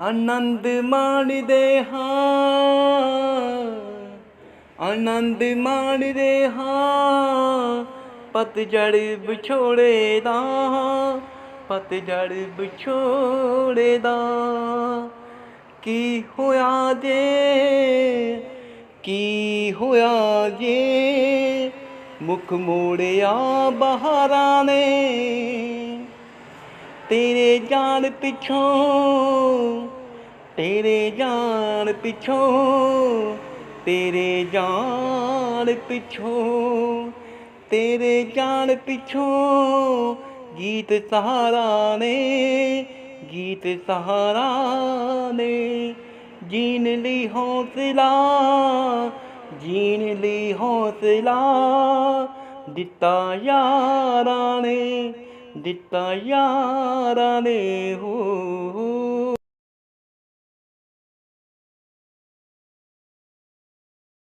ਆਨੰਦ ਮਾਣਦੇ ਹਾਂ। ਆਨੰਦ ਮਾਣਦੇ ਹਾਂ। ਪਤਝੜ ਵਿਛੋੜੇ ਦਾ। ਪਤਝੜ ਵਿਛੋੜੇ ਦਾ। ਕੀ ਹੋਇਆ ਜੇ? ਕੀ ਹੋਇਆ ਜੇ? ਮੁਖ ਮੋੜਿਆ ਬਹਾਰਾਂ ਨੇ। ਤੇਰੇ ਜਾਣ ਪਿੱਛੋਂ, ਤੇਰੇ ਜਾਣ ਪਿੱਛੋਂ, ਤੇਰੇ ਜਾਣ ਪਿੱਛੋਂ, ਤੇਰੇ ਜਾਣ ਪਿੱਛੋਂ ਗੀਤ ਸਹਾਰਾ ਨੇ, ਗੀਤ ਸਹਾਰਾ ਨੇ। ਜੀਣ ਲਈ ਹੌਸਲਾ, ਜੀਣ ਲਈ ਹੌਸਲਾ ਦਿੱਤਾ ਯਾਰਾਂ ਨੇ। ਦਿੱਤਾ ਯਾਰਾਂ ਨੇ ਹੋ